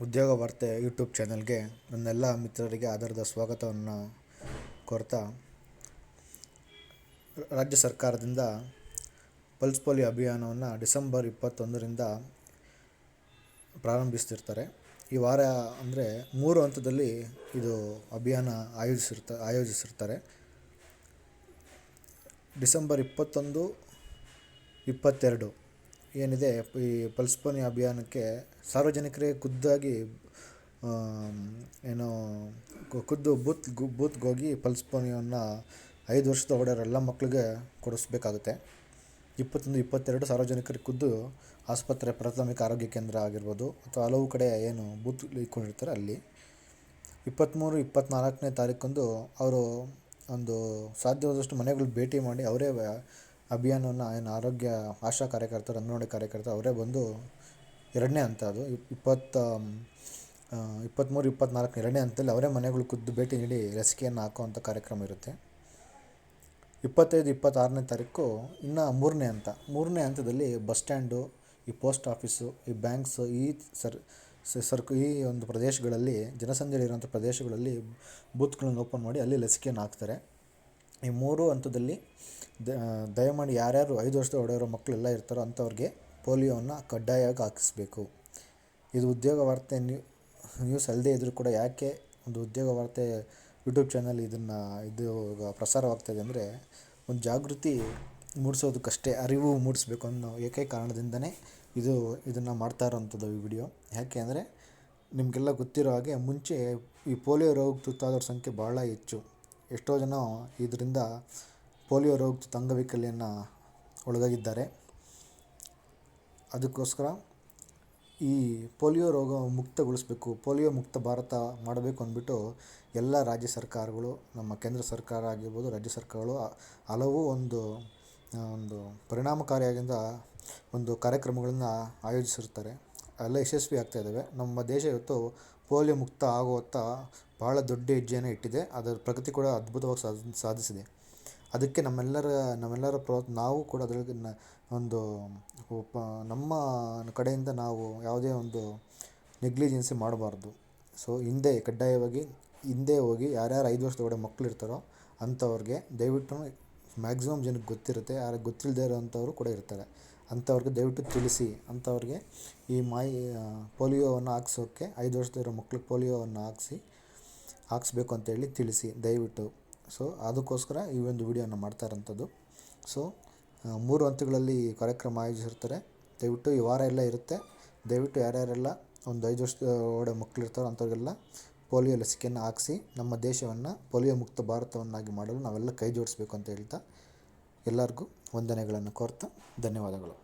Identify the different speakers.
Speaker 1: ಉದ್ಯೋಗ ವಾರ್ತೆ ಯೂಟ್ಯೂಬ್ ಚಾನಲ್ಗೆ ನನ್ನೆಲ್ಲ ಮಿತ್ರರಿಗೆ ಆಧಾರದ ಸ್ವಾಗತವನ್ನು ಕೋರ್ತಾ, ರಾಜ್ಯ ಸರ್ಕಾರದಿಂದ ಪಲ್ಸ್ ಪೋಲಿಯೋ ಅಭಿಯಾನವನ್ನು ಡಿಸೆಂಬರ್ ಇಪ್ಪತ್ತೊಂದರಿಂದ ಪ್ರಾರಂಭಿಸ್ತಿರ್ತಾರೆ. ಈ ವಾರ ಅಂದರೆ ಮೂರು ಹಂತದಲ್ಲಿ ಇದು ಅಭಿಯಾನ ಆಯೋಜಿಸಿರ್ತ, ಆಯೋಜಿಸಿರ್ತಾರೆ. ಡಿಸೆಂಬರ್ ಇಪ್ಪತ್ತೊಂದು, ಇಪ್ಪತ್ತೆರಡು ಏನಿದೆ, ಈ ಪಲ್ಸ್ ಪೋಲಿಯೋ ಅಭಿಯಾನಕ್ಕೆ ಸಾರ್ವಜನಿಕರೇ ಖುದ್ದಾಗಿ ಏನು ಖುದ್ದು ಬೂತ್ ಬೂತ್ಗೆ ಹೋಗಿ ಪಲ್ಸ್ ಪೋಲಿಯೋವನ್ನು ಐದು ವರ್ಷದ ಒಳಗಡೆ ಎಲ್ಲ ಮಕ್ಕಳಿಗೆ ಕೊಡಿಸ್ಬೇಕಾಗುತ್ತೆ. ಇಪ್ಪತ್ತೊಂದು, ಇಪ್ಪತ್ತೆರಡು ಸಾರ್ವಜನಿಕರಿಗೆ ಖುದ್ದು ಆಸ್ಪತ್ರೆ ಪ್ರಾಥಮಿಕ ಆರೋಗ್ಯ ಕೇಂದ್ರ ಆಗಿರ್ಬೋದು, ಅಥವಾ ಹಲವು ಕಡೆ ಏನು ಬೂತ್ ಇಟ್ಕೊಂಡಿರ್ತಾರೆ ಅಲ್ಲಿ. ಇಪ್ಪತ್ತ್ಮೂರು ಇಪ್ಪತ್ತ್ನಾಲ್ಕನೇ ತಾರೀಕಂದು ಅವರು ಒಂದು ಸಾಧ್ಯವಾದಷ್ಟು ಮನೆಗಳು ಭೇಟಿ ಮಾಡಿ ಅವರೇ ಅಭಿಯಾನವನ್ನು ಏನು ಆರೋಗ್ಯ, ಆಶಾ ಕಾರ್ಯಕರ್ತರು, ಅಂಗನವಾಡಿ ಕಾರ್ಯಕರ್ತರು ಅವರೇ ಬಂದು ಎರಡನೇ ಹಂತ ಅದು. ಇಪ್ಪತ್ತ ಇಪ್ಪತ್ತ್ಮೂರು ಇಪ್ಪತ್ತ್ನಾಲ್ಕು ಎರಡನೇ ಹಂತದಲ್ಲಿ ಅವರೇ ಮನೆಗಳು ಖುದ್ದು ಭೇಟಿ ನೀಡಿ ಲಸಿಕೆಯನ್ನು ಹಾಕುವಂಥ ಕಾರ್ಯಕ್ರಮ ಇರುತ್ತೆ. ಇಪ್ಪತ್ತೈದು, ಇಪ್ಪತ್ತಾರನೇ ತಾರೀಕು ಇನ್ನು ಮೂರನೇ ಹಂತ. ಮೂರನೇ ಹಂತದಲ್ಲಿ ಬಸ್ ಸ್ಟ್ಯಾಂಡು, ಈ ಪೋಸ್ಟ್ ಆಫೀಸು, ಈ ಬ್ಯಾಂಕ್ಸು, ಈ ಸರ್ ಸರ್ಕು, ಈ ಒಂದು ಪ್ರದೇಶಗಳಲ್ಲಿ ಜನಸಂದಣಿ ಇರುವಂಥ ಪ್ರದೇಶಗಳಲ್ಲಿ ಬೂತ್ಗಳನ್ನು ಓಪನ್ ಮಾಡಿ ಅಲ್ಲಿ ಲಸಿಕೆಯನ್ನು ಹಾಕ್ತಾರೆ. ಈ ಮೂರು ಹಂತದಲ್ಲಿ ದಯಮಾಡಿ ಯಾರ್ಯಾರು ಐದು ವರ್ಷದ ಒಡೆಯರೋ ಮಕ್ಕಳೆಲ್ಲ ಇರ್ತಾರೋ ಅಂಥವ್ರಿಗೆ ಪೋಲಿಯೋವನ್ನು ಕಡ್ಡಾಯವಾಗಿ ಹಾಕಿಸ್ಬೇಕು. ಇದು ಉದ್ಯೋಗ ವಾರ್ತೆ ನ್ಯೂ, ನ್ಯೂಸ್ ಅಲ್ಲದೆ ಇದ್ದರೂ ಕೂಡ ಯಾಕೆ ಒಂದು ಉದ್ಯೋಗ ವಾರ್ತೆ ಯೂಟ್ಯೂಬ್ ಚಾನಲ್ ಇದನ್ನು, ಇದು ಪ್ರಸಾರವಾಗ್ತಾಯಿದೆ ಅಂದರೆ ಒಂದು ಜಾಗೃತಿ ಮೂಡಿಸೋದಕ್ಕಷ್ಟೇ, ಅರಿವು ಮೂಡಿಸ್ಬೇಕು ಅನ್ನೋ ಏಕೈಕ ಕಾರಣದಿಂದನೇ ಇದು ಇದನ್ನು ಮಾಡ್ತಾ ಇರೋವಂಥದ್ದು ಈ ವಿಡಿಯೋ. ಯಾಕೆ ಅಂದರೆ ನಿಮಗೆಲ್ಲ ಗೊತ್ತಿರೋ ಹಾಗೆ ಮುಂಚೆ ಈ ಪೋಲಿಯೋ ರೋಗಕ್ಕೆ ತುತ್ತಾದವ್ರ ಸಂಖ್ಯೆ ಭಾಳ ಹೆಚ್ಚು. ಎಷ್ಟೋ ಜನ ಇದರಿಂದ ಪೋಲಿಯೋ ರೋಗದ ಅಂಗವೈಕಲ್ಯನ ಒಳಗಾಗಿದ್ದಾರೆ. ಅದಕ್ಕೋಸ್ಕರ ಈ ಪೋಲಿಯೋ ರೋಗ ಮುಕ್ತಗೊಳಿಸ್ಬೇಕು, ಪೋಲಿಯೋ ಮುಕ್ತ ಭಾರತ ಮಾಡಬೇಕು ಅಂದ್ಬಿಟ್ಟು ಎಲ್ಲ ರಾಜ್ಯ ಸರ್ಕಾರಗಳು, ನಮ್ಮ ಕೇಂದ್ರ ಸರ್ಕಾರ ಆಗಿರ್ಬೋದು, ರಾಜ್ಯ ಸರ್ಕಾರಗಳು ಹಲವು ಒಂದು ಒಂದು ಪರಿಣಾಮಕಾರಿಯಾಗಿಂದ ಒಂದು ಕಾರ್ಯಕ್ರಮಗಳನ್ನು ಆಯೋಜಿಸಿರ್ತಾರೆ ಎಲ್ಲ ಯಶಸ್ವಿ ಆಗ್ತಾಯಿದ್ದಾವೆ ನಮ್ಮ ದೇಶ ಇವತ್ತು ಪೋಲಿಯೋ ಮುಕ್ತ ಆಗುವತ್ತ ಭಾಳ ದೊಡ್ಡ ಹೆಜ್ಜೆಯನ್ನು ಇಟ್ಟಿದೆ. ಅದರ ಪ್ರಗತಿ ಕೂಡ ಅದ್ಭುತವಾಗಿ ಸಾಧಿ, ಸಾಧಿಸಿದೆ. ಅದಕ್ಕೆ ನಮ್ಮೆಲ್ಲರ ನಮ್ಮೆಲ್ಲರ ಪ್ರ ನಾವು ಕೂಡ ಅದರಲ್ಲಿ ಒಂದು ನಮ್ಮ ಕಡೆಯಿಂದ ನಾವು ಯಾವುದೇ ಒಂದು ನೆಗ್ಲಿಜೆನ್ಸಿ ಮಾಡಬಾರ್ದು. ಸೊ, ಹಿಂದೆ ಕಡ್ಡಾಯವಾಗಿ, ಹಿಂದೆ ಹೋಗಿ ಯಾರ್ಯಾರು ಐದು ವರ್ಷದ ಒಳಗಡೆ ಮಕ್ಕಳು ಇರ್ತಾರೋ ಅಂಥವ್ರಿಗೆ ದಯವಿಟ್ಟು ಮ್ಯಾಕ್ಸಿಮಮ್ ಜನಕ್ಕೆ ಗೊತ್ತಿರುತ್ತೆ. ಯಾರಿಗೆ ಗೊತ್ತಿಲ್ಲದೇ ಇರೋವಂಥವ್ರು ಕೂಡ ಇರ್ತಾರೆ. ಅಂಥವ್ರಿಗೆ ದಯವಿಟ್ಟು ತಿಳಿಸಿ. ಅಂಥವ್ರಿಗೆ ಈ ಮಾಯಿ ಪೋಲಿಯೋವನ್ನು ಹಾಕ್ಸೋಕ್ಕೆ ಐದು ವರ್ಷದಿರೋ ಮಕ್ಳಿಗೆ ಪೋಲಿಯೋವನ್ನು ಹಾಕ್ಸಿ, ಹಾಕ್ಸ್ಬೇಕು ಅಂತೇಳಿ ತಿಳಿಸಿ, ದಯವಿಟ್ಟು. ಸೊ ಅದಕ್ಕೋಸ್ಕರ ಈ ಒಂದು ವಿಡಿಯೋನ ಮಾಡ್ತಾ ಇರೋಂಥದ್ದು. ಸೊ ಮೂರು ಹಂತಗಳಲ್ಲಿ ಕಾರ್ಯಕ್ರಮ ಆಯೋಜಿಸಿರ್ತಾರೆ. ದಯವಿಟ್ಟು ಈ ವಾರ ಎಲ್ಲ ಇರುತ್ತೆ. ದಯವಿಟ್ಟು ಯಾರ್ಯಾರೆಲ್ಲ ಒಂದು ಐದು ವರ್ಷದ ಒಡೆ ಮಕ್ಳು ಇರ್ತಾರೋ ಅಂಥವ್ರಿಗೆಲ್ಲ ಪೋಲಿಯೋ ಲಸಿಕೆಯನ್ನು ಹಾಕಿಸಿ ನಮ್ಮ ದೇಶವನ್ನು ಪೋಲಿಯೋ ಮುಕ್ತ ಭಾರತವನ್ನಾಗಿ ಮಾಡಲು ನಾವೆಲ್ಲ ಕೈ ಜೋಡಿಸ್ಬೇಕು ಅಂತ ಹೇಳ್ತಾ ಎಲ್ಲರಿಗೂ ವಂದನೆಗಳನ್ನು ಕೋರ್ತಾ ಧನ್ಯವಾದಗಳು.